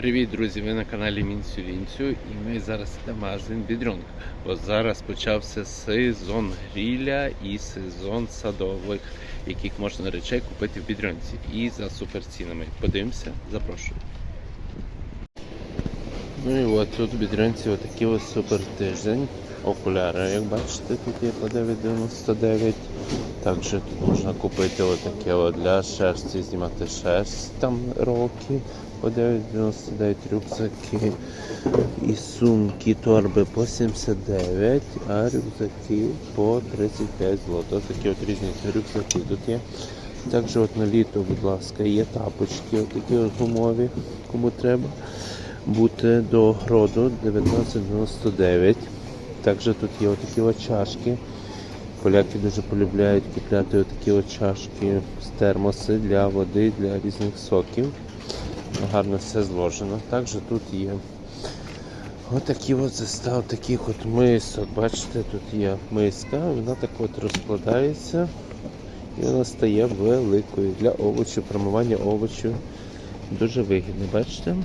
Привіт, друзі! Ви на каналі Мінцю Вінцю і ми зараз йдемо в магазин Бідрюнг. Бо зараз почався сезон гріля і сезон садових, яких можна речей купити в Бідрюнці. І за суперцінами. Подивимося, запрошую. Ну і от тут в Бідрюнці отакий ось супер тиждень. Окуляри, як бачите, тут є по 9,99. Також тут можна купити отаке от для шерсті, знімати шерсть, там роки по 9,99 рюкзаки і сумки, торби по 79, а рюкзаки по 35 злотих. Ось такі от різні рюкзаки тут є. Також от на літо, будь ласка, є тапочки, отакі от гумові, кому треба. Бути до гроду 19,99. Також тут є отакі от чашки. Поляки дуже полюбляють купляти отакі от чашки з термоси для води, для різних соків. Гарно все зложено. Також тут є отакі от застав таких от мисок. Бачите, тут є миска, вона так от розкладається і вона стає великою для овочів, промивання овочів. Дуже вигідно, бачите?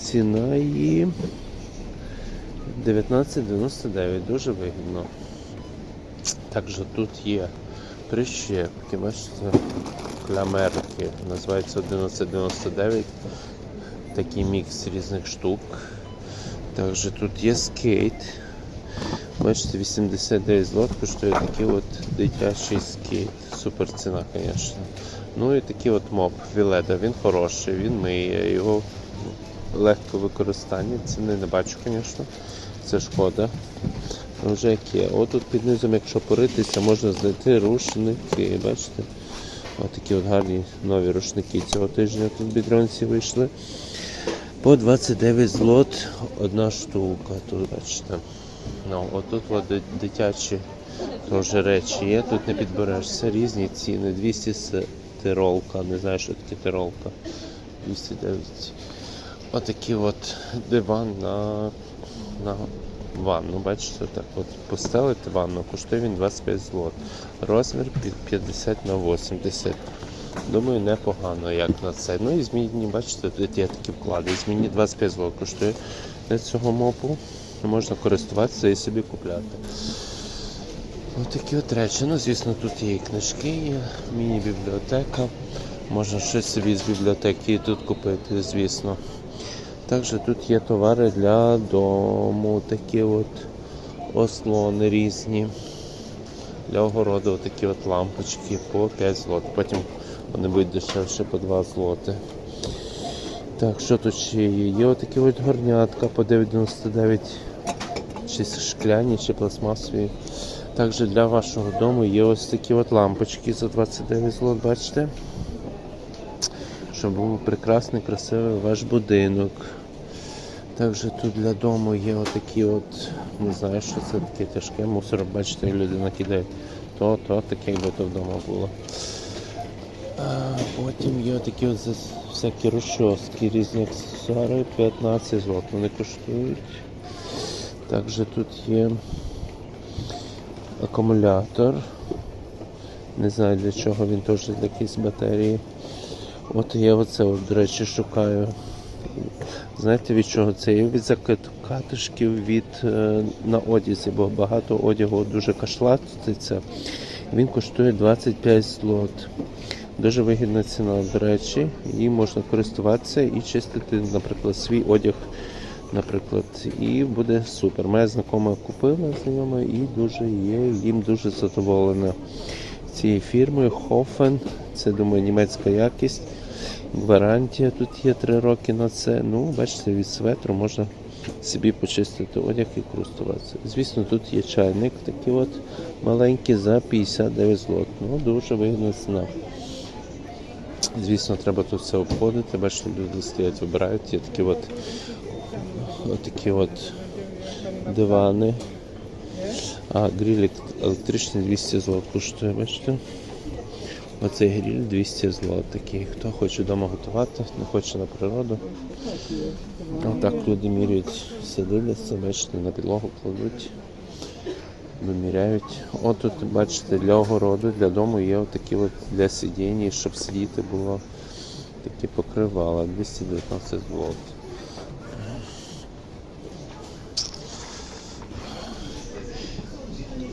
Ціна її 19,99, дуже вигідно. Також тут є прищепки, бачите, клямерки, називається 11,99. Такий мікс різних штук. Також тут є скейт. Бачите, 89 злот коштує такий от дитячий скейт. Супер ціна, звісно. Ну і такий от моп Віледа, він хороший, він миє, його легко використання. Ціни не бачу, звісно. Це шкода. Ну, Вже як є. От тут під низом, якщо поритися, можна знайти рушники. Бачите? Ось такі от гарні нові рушники цього тижня тут в бідронці вийшли. По 29 злот одна штука. Тут бачите. Ну, отут от дитячі теж речі є. Тут не підберешся. Різні ціни. 200 с- тиролка. Не знаю, що таке тиролка. 209. Отакий от диван на, на ванну. Бачите, так от постелити ванну, коштує він 25 злот. Розмір під 50 на 80. Думаю, непогано як на це. Ну і змінні, бачите, тут є такі вклади. Змінні 25 злот коштує для цього мопу. Можна користуватися і собі купляти. Отакі от речі. Ну, звісно, тут є і книжки, є міні-бібліотека. Можна щось собі з бібліотеки тут купити, звісно. Також тут є товари для дому, такі от ослони різні. Для огороду такі от лампочки по 5 злот. Потім вони будуть дешевше по 2 злоти. Так, що тут ще є? Є отакі от горнятка по 9,99 чи шкляні, чи пластмасові. Також для вашого дому є ось такі от лампочки за 29 злот, бачите? Щоб був прекрасний, красивий ваш будинок. Також тут для дому є отакі от, не знаю, що це таке тяжке мусор, бачите, людина кидає то, то, таке, якби то вдома було. А, потім є такі от всякі розчоски, різні аксесуари, 15 злот вони коштують. Також тут є акумулятор. Не знаю для чого він теж для якоїсь батареї. От я оце, от, до речі, шукаю. Знаєте від чого це? Є від закатушків від е, на одязі, бо багато одягу дуже кашлатиться. Він коштує 25 злот. Дуже вигідна ціна, до речі, і можна користуватися і чистити, наприклад, свій одяг, наприклад, і буде супер. Моя знайома купила знайома і дуже є їм дуже задоволена цією фірмою Hofen. Це думаю німецька якість. Гарантія тут є 3 роки на це. Ну, бачите, від светру можна собі почистити одяг і користуватися. Звісно, тут є чайник такий от маленький за 59 злот. Ну, дуже вигідна ціна. Звісно, треба тут все обходити. Бачите, люди стоять, вибирають. Є такі от, такі от дивани. А гриль електричний 200 злот коштує, бачите? Оцей гриль 200 злот такий. Хто хоче вдома готувати, не хоче на природу. Отак люди міряють, все дивляться, бачите, на підлогу кладуть, виміряють. От тут, бачите, для огороду, для дому є отакі от для сидіння, щоб сидіти було такі покривала 219 злот.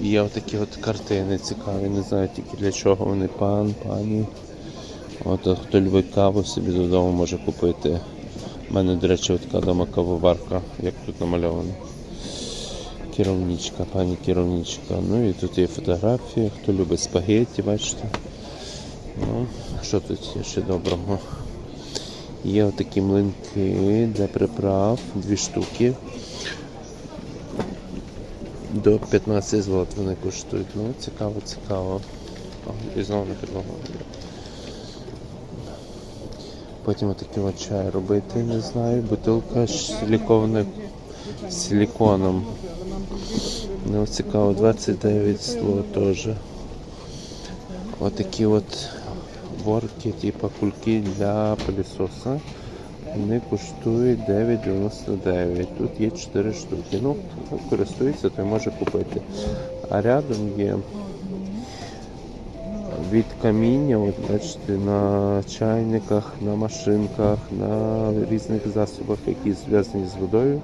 Є отакі от картини цікаві, не знаю тільки для чого вони пан, пані. От хто любить каву, собі додому може купити. У мене, до речі, така вдома кавоварка, як тут намальовано. Керівничка, пані керівничка. Ну і тут є фотографії, хто любить спагетті, бачите. Ну, що тут є ще доброго? Є отакі млинки для приправ, дві штуки. До 15 злот вони коштують. Ну, цікаво, цікаво. О, І знову на підлогу. Потім отакий от чай робити, не знаю. Бутилка силікованою силіконом. Ну, цікаво, 29 злот теж. Отакі от ворки, типу кульки для пилісоса. Вони коштують 9,99. Тут є 4 штуки. Ну, хто користується, той може купити. А рядом є від каміння, от бачите, на чайниках, на машинках, на різних засобах, які зв'язані з водою.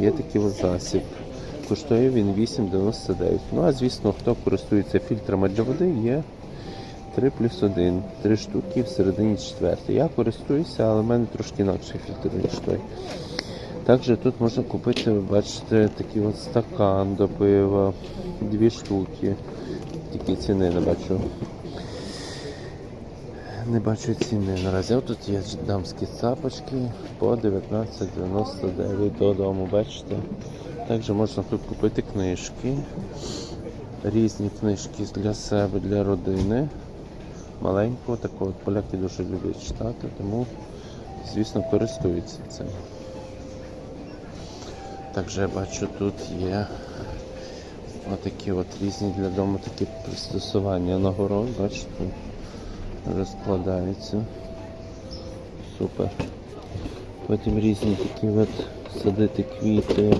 Є такий от засіб. Коштує він 8,99. Ну а звісно, хто користується фільтрами для води, є 3 плюс 1. 3 штуки всередині четвертий. Я користуюся, але в мене трошки інакший фільтр, ніж той. Також тут можна купити, ви бачите, такий от стакан до пива, дві штуки. Тільки ціни не бачу. Не бачу ціни наразі. Ось тут є дамські цапочки по 19,99 додому, бачите. Також можна тут купити книжки. Різні книжки для себе, для родини. Маленького такого. Поляки дуже люблять читати, тому, звісно, користуються цим. Також я бачу, тут є отакі от різні для дому такі пристосування нагород, бачите, розкладаються. Супер. Потім різні такі от садити квіти.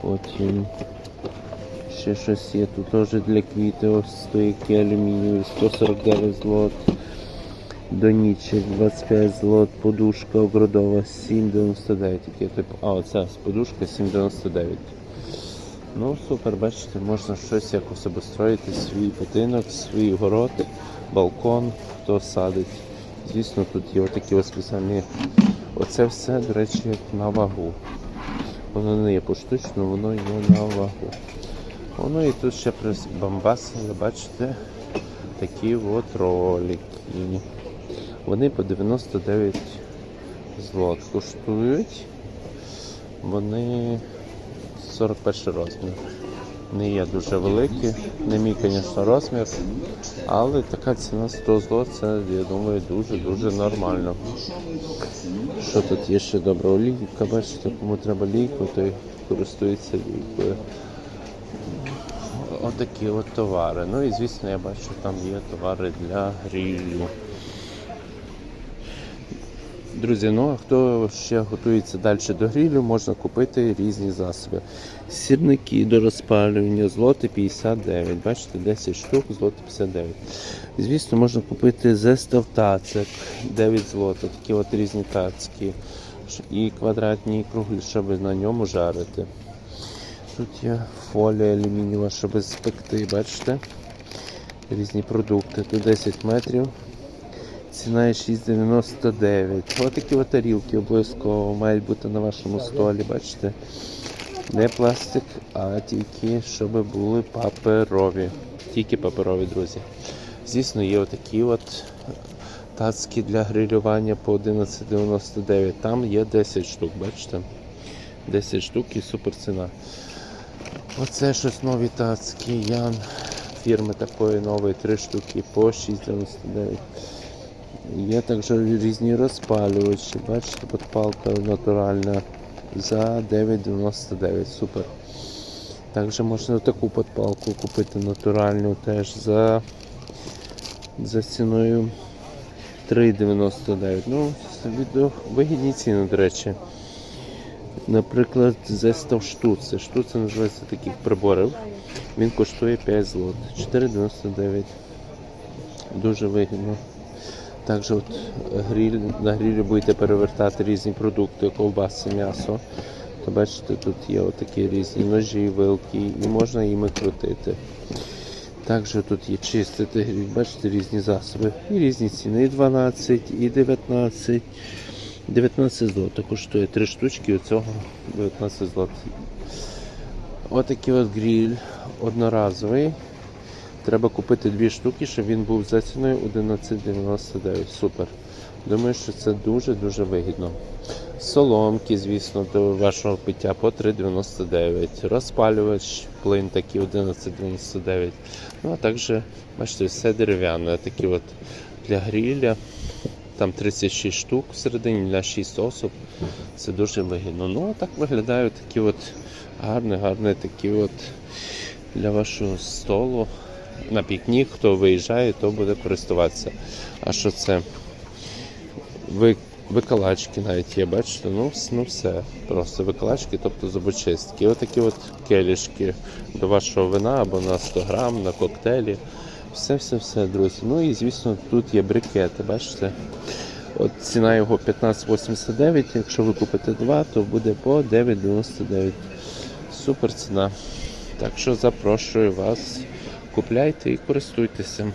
Потім ще щось є тут теж для квіти, ось стоїки алюмінієві, 149 злот. Донічик 25 злот, подушка огородова 7,99. Таке, типу, а, оця подушка 7,99. Ну, супер, бачите, можна щось якось обустроїти, свій будинок, свій город, балкон, хто садить. Звісно, тут є отакі ось спеціальні. Оце все, до речі, на вагу. Воно не є поштучно, воно є на вагу. Воно і тут ще прибамбасили, бачите, такі от ролики. Вони по 99 злот коштують. Вони 41 розмір. Не є дуже великі, не мій, звісно, розмір, але така ціна 100 злот, це, я думаю, дуже-дуже нормально. Що тут є ще добра олійка, бачите, кому треба лійку, той користується лійкою. Отакі от товари. Ну і звісно, я бачу, там є товари для грилю. Друзі, ну а хто ще готується далі до грилю, можна купити різні засоби. Сірники до розпалювання, злоти 59. Бачите, 10 штук, злоти 59. Звісно, можна купити зестав тацик 9 злотих, такі от різні тацьки. І квадратні, і круглі, щоб на ньому жарити. Тут є фолія алюмінієва, щоб спекти, бачите? Різні продукти. Тут 10 метрів. Ціна є 6,99. Ось такі от тарілки обов'язково мають бути на вашому столі, бачите? Не пластик, а тільки щоб були паперові. Тільки паперові, друзі. Звісно, є отакі от тацки для грилювання по 11,99. Там є 10 штук, бачите? 10 штук і супер ціна. Оце щось нові тацки, Ян фірми такої нової, 3 штуки по 6,99. Є також різні розпалювачі, бачите, подпалка натуральна за 9,99. Супер. Також можна таку подпалку купити натуральну теж за, за ціною 3,99. Ну, вигідні ціни, до речі. Наприклад, зестав штуци. Штуци називається таких приборів. Він коштує 5 злот. 4,99. Дуже вигідно. Також от гриль, на грилі будете перевертати різні продукти, ковбаси, м'ясо. То бачите, тут є отакі різні ножі, вилки, і можна їми крутити. Також тут є чистити гриль, бачите, різні засоби. І різні ціни. І 12, і 19. 19 злото коштує 3 штучки, оцього 19 злот. Отакий от гриль одноразовий. Треба купити дві штуки, щоб він був за ціною 11,99. Супер. Думаю, що це дуже-дуже вигідно. Соломки, звісно, до вашого пиття по 3,99. Розпалювач плин такий 11,99. Ну а також, бачите, все дерев'яне. Такі от для гріля. Там 36 штук всередині для 6 осіб. Це дуже вигідно. Ну, так виглядають такі от гарні, гарні такі от для вашого столу. На пікнік, хто виїжджає, то буде користуватися. А що це? Ви, викалачки навіть є, бачите? Ну, ну все. Просто викалачки, тобто зубочистки. Отакі от келішки до вашого вина або на 100 грам, на коктейлі. Все, все, все, друзі. Ну і звісно, тут є брикети, бачите? От ціна його 15,89. Якщо ви купите два, то буде по 9,99. Супер ціна. Так що запрошую вас. Купляйте і користуйтеся.